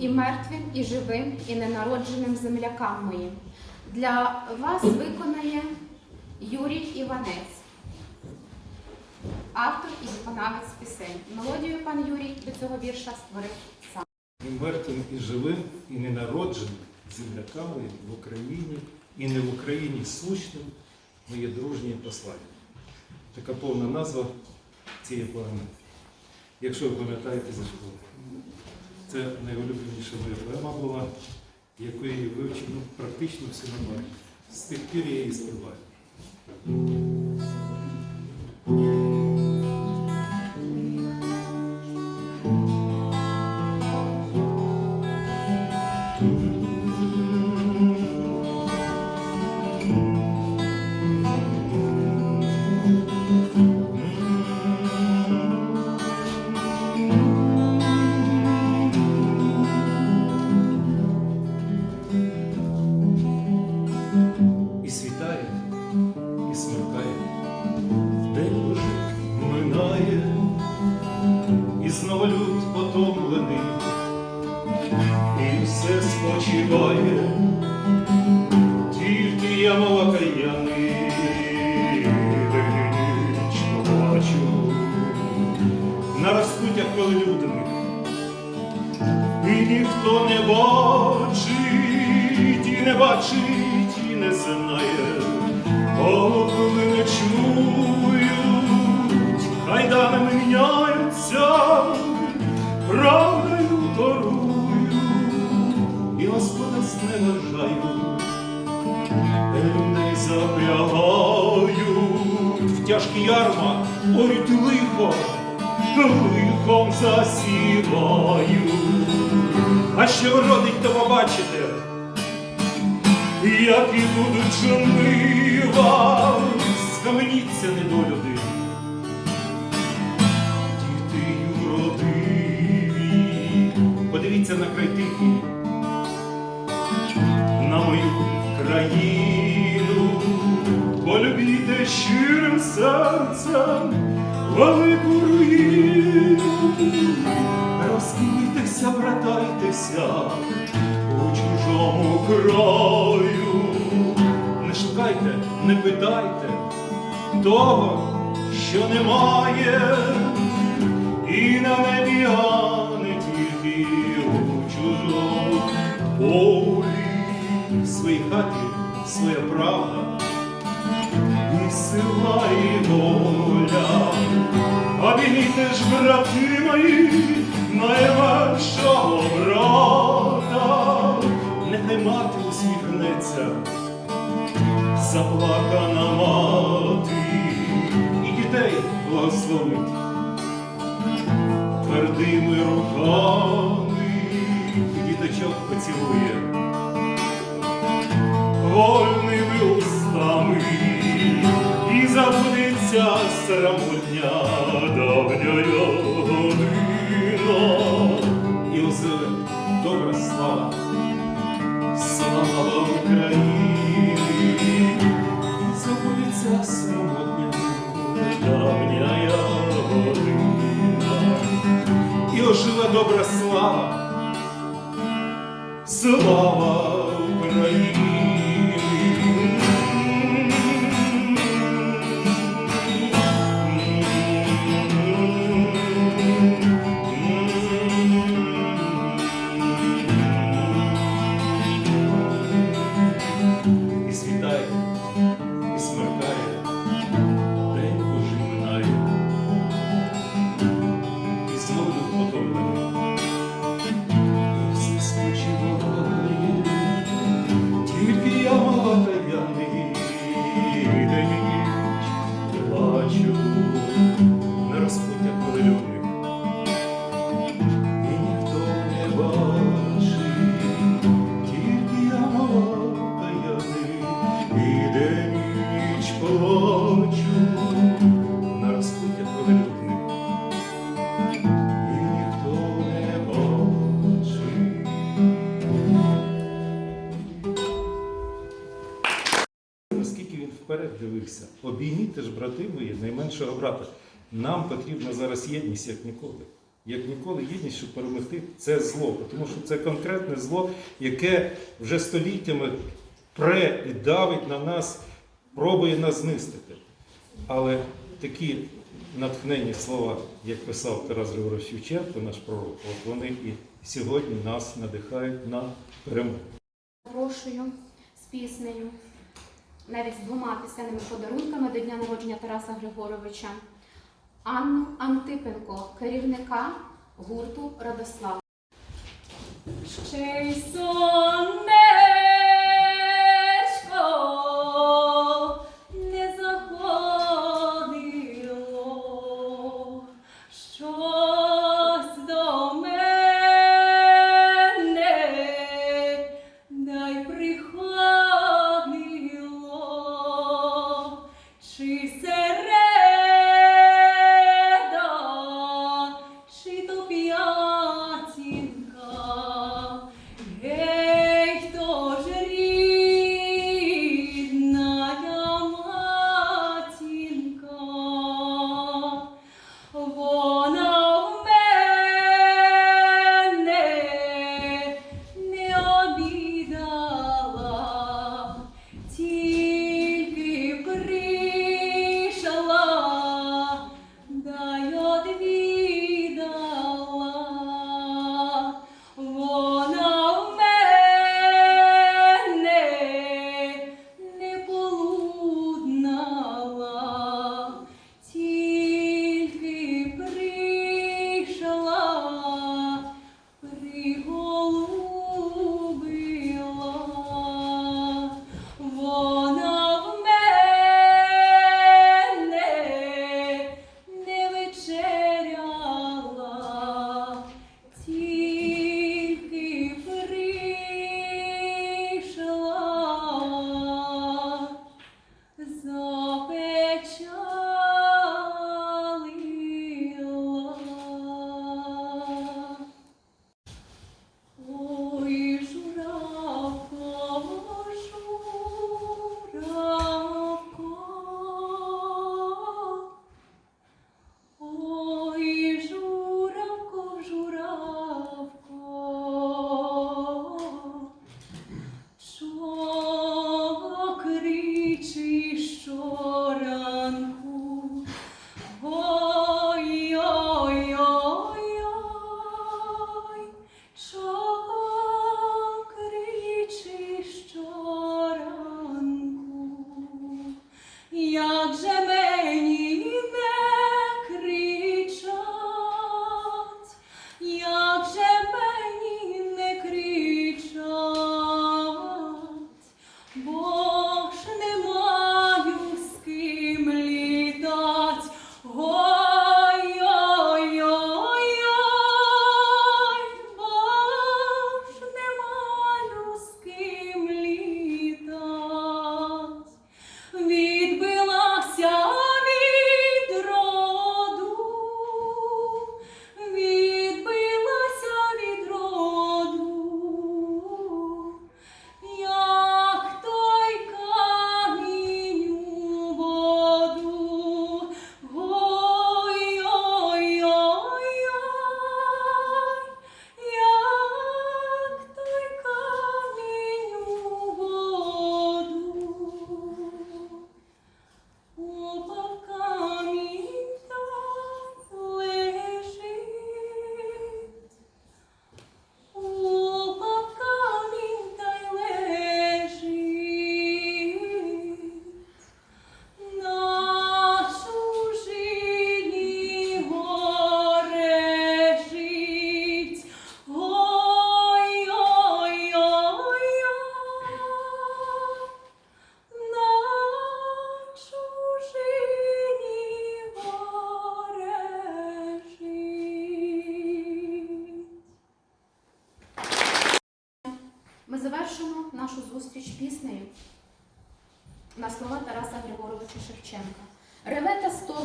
і мертвим, і живим, і ненародженим землякам моїм. Для вас виконає Юрій Іванець, автор і виконавець пісень. Мелодію пан Юрій до цього вірша створив сам. І мертвим, і живим, і ненародженим земляками в Україні, і не в Україні сущним моє дружнє послання. Така повна назва цієї поеми. Якщо ви пам'ятаєте за школу. Це найулюбленіша моя поема була, яку я вивчив ну, практично всі нормально. З тих пір я її співаю. І знову люд потомлений, і все спочиває, тільки я мова каяний, бачу, на розпуттях велелюдних, і ніхто не бачить, і не бачить, і не знає, коли не чують, запрягають в тяжкі ярма, орють лихо, лихом засівають. А що вродить, то побачите, які будуть жнива, схаменіться недолюди. Діти юродиві, подивіться на край тихий, на мою країну, щирим серцем велику руїну. Розкуйтеся, братайтеся у чужому краю. Не шукайте, не питайте того, що немає, і на небі гане тільки у чужому полі. В своїй хаті своя правда, і сила, і воля. Обійміте ж, брати мої, найменшого брата, нехай мати усміхнеться, заплакана мати, і дітей благословить твердими руками, діточок поцілує. Вольними устами забудеться срамотня давня година. І озиве добра слава, слава Україні, забудеться срамотня давня година. І оживе добра слава, Слава Україні! Наскільки він вперед дивився, обійміть ж, брати мої, найменшого брата. Нам потрібна зараз єдність, як ніколи. як ніколи гідність, щоб перемогти це зло. Тому що це конкретне зло, яке вже століттями пре і давить на нас, пробує нас знистити. Але такі натхненні слова, як писав Тарас Григорович Шевченко, наш пророк, от вони і сьогодні нас надихають на перемогу. Запрошую з піснею, навіть з двома пісенними подарунками до дня народження Тараса Григоровича. Анну Антипенко, керівника гурту Радослав. Ще й сонечко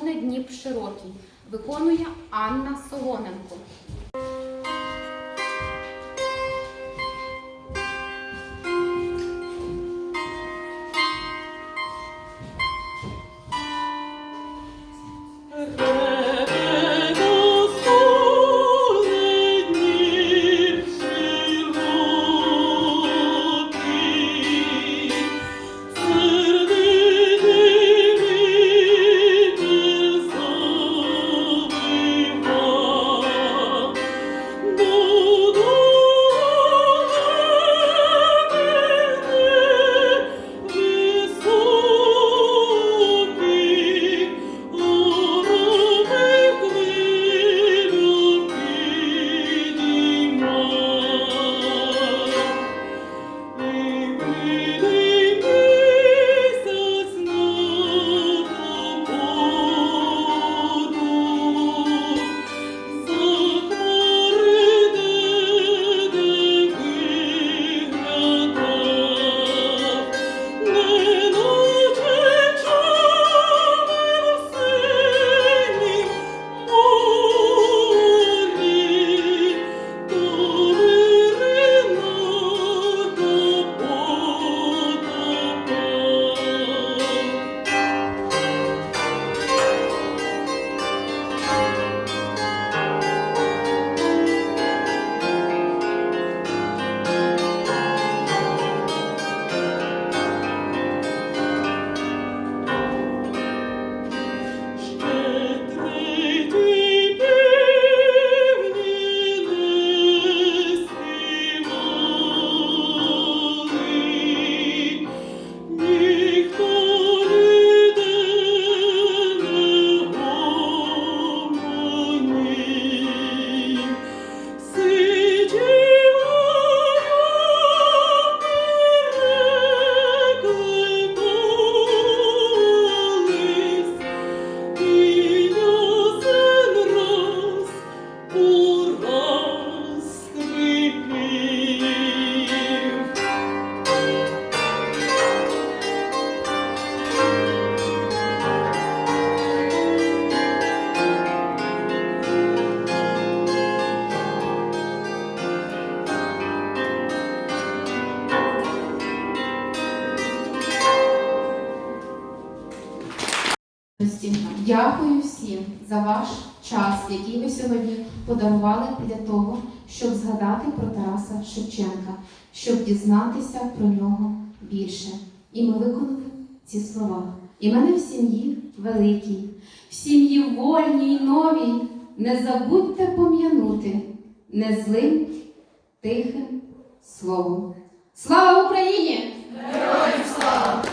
Дніп широкий, виконує Анна Солоненко. Дякую всім за ваш час, який ви сьогодні подарували для того, щоб згадати про Тараса Шевченка, щоб дізнатися про нього більше. І ми виконали ці слова. І мене в сім'ї великій, в сім'ї вольній, новій. Не забудьте пом'янути незлим, тихим словом. Слава Україні! Героям слава!